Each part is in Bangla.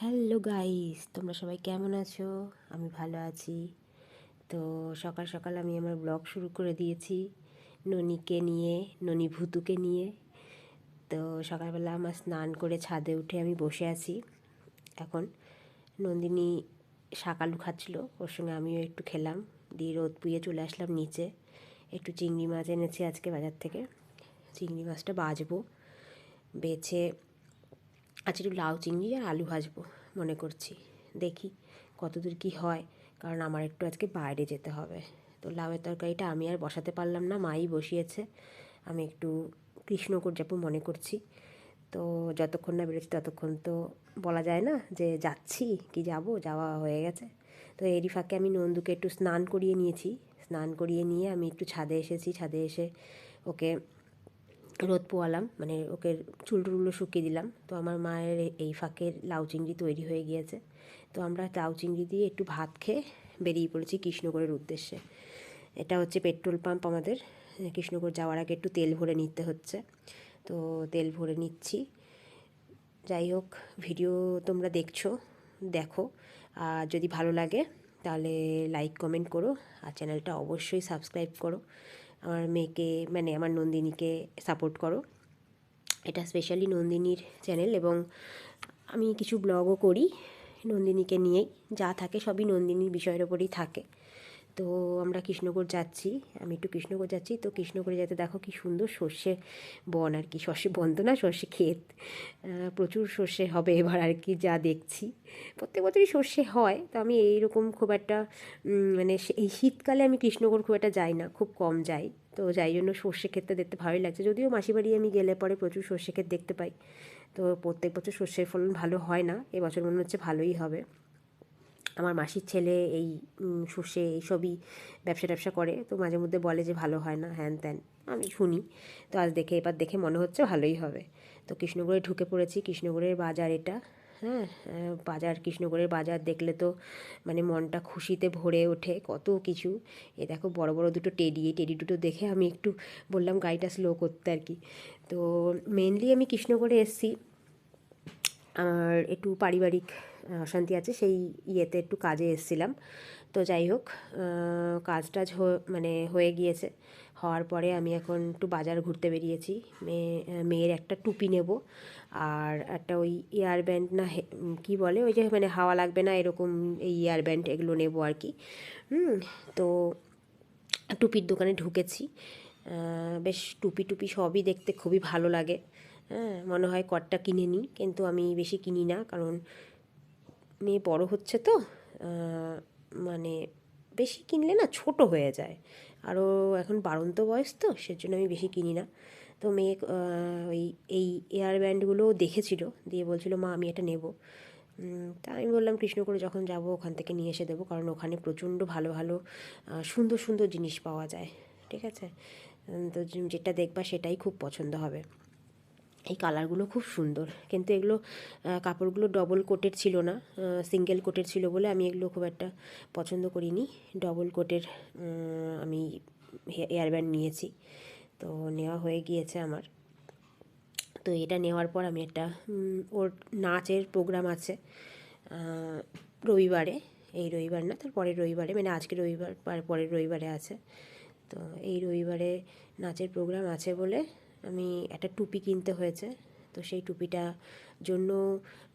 হ্যালো গাইস, তোমরা সবাই কেমন আছো? আমি ভালো আছি। তো সকাল সকাল আমি আমার ব্লগ শুরু করে দিয়েছি ননিকে নিয়ে, ননি ভুতুকে নিয়ে। তো সকালবেলা আমার স্নান করে ছাদে উঠে আমি বসে আছি। এখন নন্দিনী শাক আলু খাচ্ছিলো, ওর সঙ্গে আমিও একটু খেলাম। দিয়ে রোদ পুয়ে চলে আসলাম নিচে। একটু চিংড়ি মাছ এনেছি আজকে বাজার থেকে। চিংড়ি মাছটা বাজবো। বেছে আজ একটু লাউ, চিংড়ি আর আলু ভাজবো, মনে করছি। দেখি কতদূর কি হয়, কারণ আমার একটু আজকে বাইরে যেতে হবে। তো লাউয়ের তরকারিটা আমি আর বসাতে পারলাম না, মাই বসিয়েছে। আমি একটু কৃষ্ণকর যাব মনে করছি। তো যতক্ষণ না বেরোচ্ছি ততক্ষণ তো বলা যায় না যে যাচ্ছি কি যাব, যাওয়া হয়ে গেছে। তো এরই ফাঁকে আমি নন্দুকে একটু স্নান করিয়ে নিয়েছি। স্নান করিয়ে নিয়ে আমি একটু ছাদে এসেছি। ছাদে এসে ওকে রোদ পোয়ালাম মানে ওকে চুল টুলগুলো শুকিয়ে দিলাম। তো আমার মায়ের এই ফাঁকের লাউ চিংড়ি তৈরি হয়ে গিয়েছে। তো আমরা লাউ চিংড়ি দিয়ে একটু ভাত খেয়ে বেরিয়ে পড়েছি কৃষ্ণগড়ের উদ্দেশ্যে। এটা হচ্ছে পেট্রোল পাম্প আমাদের। কৃষ্ণগড় যাওয়ার আগে একটু তেল ভরে নিতে হচ্ছে। তো তেল ভরে নিচ্ছি। যাই হোক, ভিডিও তোমরা দেখছ, দেখো। আর যদি ভালো লাগে, তাহলে লাইক, কমেন্ট করো। আর চ্যানেলটা অবশ্যই সাবস্ক্রাইব করো। আমার মেয়েকে মানে আমার নন্দিনীকে সাপোর্ট করো। এটা স্পেশালি নন্দিনীর চ্যানেল এবং আমি কিছু ব্লগও করি নন্দিনীকে নিয়েই। যা থাকে সবই নন্দিনীর বিষয়ের ওপরেই থাকে। তো আমরা কৃষ্ণগড় যাচ্ছি। আমি একটু কৃষ্ণগড় যাচ্ছি। তো কৃষ্ণগড়ে যেতে দেখো কি সুন্দর সর্ষে বন আর কি। সর্ষে বন তো না, সর্ষে ক্ষেত। প্রচুর সর্ষে হবে এবার আর কি যা দেখছি। প্রত্যেক বছরই সর্ষে হয়। তো আমি এইরকম খুব একটা মানে এই শীতকালে আমি কৃষ্ণগড় খুব একটা যাই না, খুব কম যাই। তো যাই জন্য সর্ষে ক্ষেতটা দেখতে ভালোই লাগছে। যদিও মাসি বাড়ি আমি গেলে পরে প্রচুর সর্ষে ক্ষেত দেখতে পাই। তো প্রত্যেক বছর সর্ষের ফলন ভালো হয় না। এবছর মনে হচ্ছে ভালোই হবে। আমার মাসির ছেলে এই সর্ষে এইসবই ব্যবসা ট্যাবসা করে, তো মাঝে মধ্যে বলে যে ভালো হয় না, হ্যান ত্যান, আমি শুনি। তো আজ দেখে, এবার দেখে মনে হচ্ছে ভালোই হবে। তো কৃষ্ণগড়ে ঢুকে পড়েছি, কৃষ্ণগড়ের বাজার এটা হ্যাঁ বাজার, কৃষ্ণগড়ের বাজার দেখলে তো মানে মনটা খুশিতে ভরে ওঠে কত কিছু। এ দেখো, বড় বড় দুটো টেডি, এই টেডি দুটো দেখে আমি একটু বললাম গাড়িটা স্লো করতে আর কি। তো মেনলি আমি কৃষ্ণগড়ে এসছি, আর একটু পারিবারিক অশান্তি আছে, সেই ইয়েতে একটু কাজে এসেছিলাম। তো যাই হোক কাজ টাজ মানে হয়ে গিয়েছে। হওয়ার পরে আমি এখন একটু বাজার ঘুরতে বেরিয়েছি। মেয়ে মেয়ের একটা টুপি নেব। আর একটা ওই ইয়ার ব্যান্ড না কি বলে? ওই যে মানে হাওয়া লাগবে না, এরকম এই ইয়ার ব্যান্ড এগুলো নেব আর কি। হুম, তো টুপির দোকানে ঢুকেছি। বেশ টুপি টুপি সবই দেখতে খুবই ভালো লাগে। হ্যাঁ মনে হয় কটটা কিনে নিই, কিন্তু আমি বেশি কিনি না, কারণ মেয়ে বড় হচ্ছে তো মানে বেশি কিনলে না ছোট হয়ে যায়। আরও এখন বাড়ন্ত বয়স তো, সেজন্য আমি বেশি কিনি না। তো মেয়ে ওই, এই এয়ার ব্যান্ডগুলোও দেখেছিল, দিয়ে বলছিল, মা, আমি এটা নেব। তা আমি বললাম কৃষ্ণগড়ে যখন যাব, ওখান থেকে নিয়ে এসে দেবো, কারণ ওখানে প্রচণ্ড ভালো ভালো সুন্দর সুন্দর জিনিস পাওয়া যায়। ঠিক আছে? তো যেটা দেখবা সেটাই খুব পছন্দ হবে। এই কালারগুলো খুব সুন্দর। কিন্তু এগুলো কাপড়গুলো ডবল কোটের ছিল না সিঙ্গেল কোটের ছিল বলে আমি এগুলো খুব একটা পছন্দ করিনি। ডবল কোটের আমি এয়ারব্যান্ড নিয়েছি। তো নেওয়া হয়ে গিয়েছে আমার। তো এটা নেওয়ার পর আমি একটা ওর নাচের প্রোগ্রাম আছে রবিবারে। এই রবিবার না, তার পরের রবিবারে মানে আজকে রবিবার, পরের রবিবারে আছে। তো এই রবিবারে নাচের প্রোগ্রাম আছে বলে আমি একটা টুপি কিনতে হয়েছে। তো সেই টুপিটা জন্য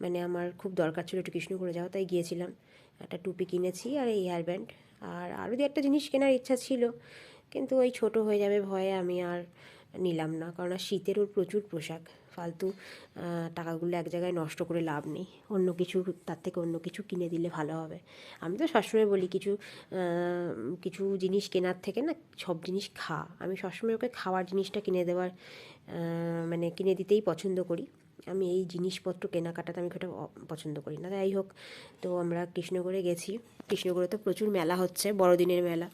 মানে আমার খুব দরকার ছিল একটু কৃষ্ণপুরে যাওয়া, তাই গিয়েছিলাম। একটা টুপি কিনেছি আর এই হেয়ার ব্যান্ড আর আরও দু একটা জিনিস কেনার ইচ্ছা ছিল, কিন্তু ওই ছোট হয়ে যাবে ভয়ে আমি আর নিলাম না, কারণ ওর প্রচুর পোশাক। ফালতু টাকাগুলো এক জায়গায় নষ্ট করে লাভ নেই। অন্য কিছু, তার থেকে অন্য কিছু কিনে দিলে ভালো হবে। আমি তো সবসময় বলি কিছু কিছু জিনিস কেনার থেকে না সব জিনিস খা। আমি সবসময় ওকে খাওয়ার জিনিসটা কিনে দেওয়ার মানে কিনে দিতেই পছন্দ করি। আমি এই জিনিসপত্র কেনাকাটাতে আমি খুব পছন্দ করি না। যাই হোক, তো আমরা কৃষ্ণগড়ে গেছি। কৃষ্ণগড়ে তো প্রচুর মেলা হচ্ছে, বড়দিনের মেলা।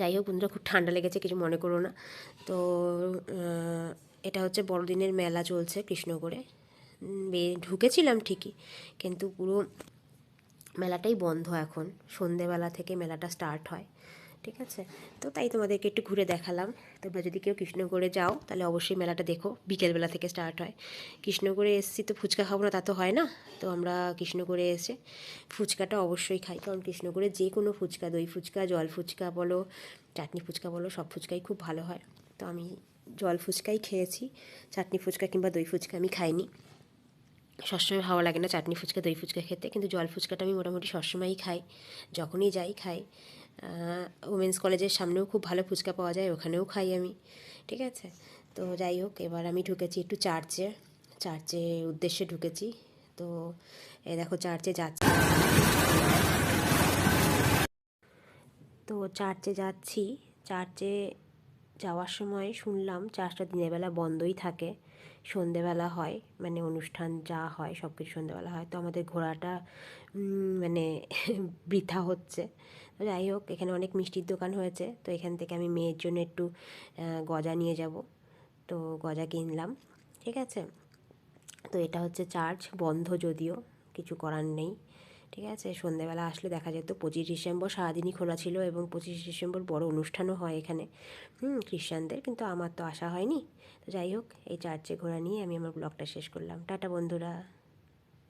যাই হোক, বন্ধুরা খুব ঠান্ডা লেগেছে, কিছু মনে করো না। তো এটা হচ্ছে বড়দিনের মেলা চলছে কৃষ্ণগড়ে ঢুকেছিলাম ঠিকই, কিন্তু পুরো মেলাটাই বন্ধ এখন। সন্ধেবেলা থেকে মেলাটা স্টার্ট হয়। ঠিক আছে? তো তাই তোমাদেরকে একটু ঘুরে দেখালাম। তোমরা যদি কেউ কৃষ্ণগড়ে যাও, তাহলে অবশ্যই মেলাটা দেখো। বিকেলবেলা থেকে স্টার্ট হয়। কৃষ্ণগড়ে এসেছি তো ফুচকা খাব না, তা তো হয় না। তো আমরা কৃষ্ণগড়ে এসে ফুচকাটা অবশ্যই খাই। কারণ কৃষ্ণগড়ে যে কোনো ফুচকা, দই ফুচকা, জল ফুচকা বলো, চাটনি ফুচকা বলো, সব ফুচকাই খুব ভালো হয়। তো আমি জল ফুচকাই খেয়েছি। চাটনি ফুচকা কিংবা দই ফুচকা আমি খাইনি। সবসময় ভালো লাগে না চাটনি ফুচকা, দই ফুচকা খেতে। কিন্তু জল ফুচকাটা আমি মোটামুটি সবসময়ই খাই। যখনই যাই খাই। উমেন্স কলেজের সামনেও খুব ভালো ফুচকা পাওয়া যায়, ওখানেও খাই আমি, ঠিক আছে? তো যাই হোক, এবার আমি ঢুকেছি একটু চার্চে চার্চে উদ্দেশ্যে ঢুকেছি, তো এ দেখো চার্চে যাচ্ছি। তো চার্চে যাচ্ছি চার্চে যাওয়ার সময় শুনলাম চার্চটা দিনের বেলা বন্ধই থাকে, সন্ধেবেলা হয় মানে অনুষ্ঠান যা হয় সব কিছু সন্ধেবেলা হয়, তো আমাদের ঘোরাটা মানে বৃথা হচ্ছে যাই হোক, এখানে অনেক মিষ্টির দোকান হয়েছে, তো এখান থেকে আমি মেয়ের জন্য একটু গজা নিয়ে যাব। তো গজা কিনলাম, ঠিক আছে? তো এটা হচ্ছে চার্চ বন্ধ যদিও, কিছু করার নেই, ঠিক আছে? সন্ধেবেলা আসলে দেখা যেত, পঁচিশ ডিসেম্বর সারাদিনই খোলা ছিল এবং পঁচিশ ডিসেম্বর বড় অনুষ্ঠানও হয় এখানে, হুম, খ্রিস্টানদের, কিন্তু আমার তো আসা হয়নি। তো যাই হোক, এই চার্চে ঘোরা নিয়ে আমি আমার ব্লগটা শেষ করলাম। টাটা, বন্ধুরা।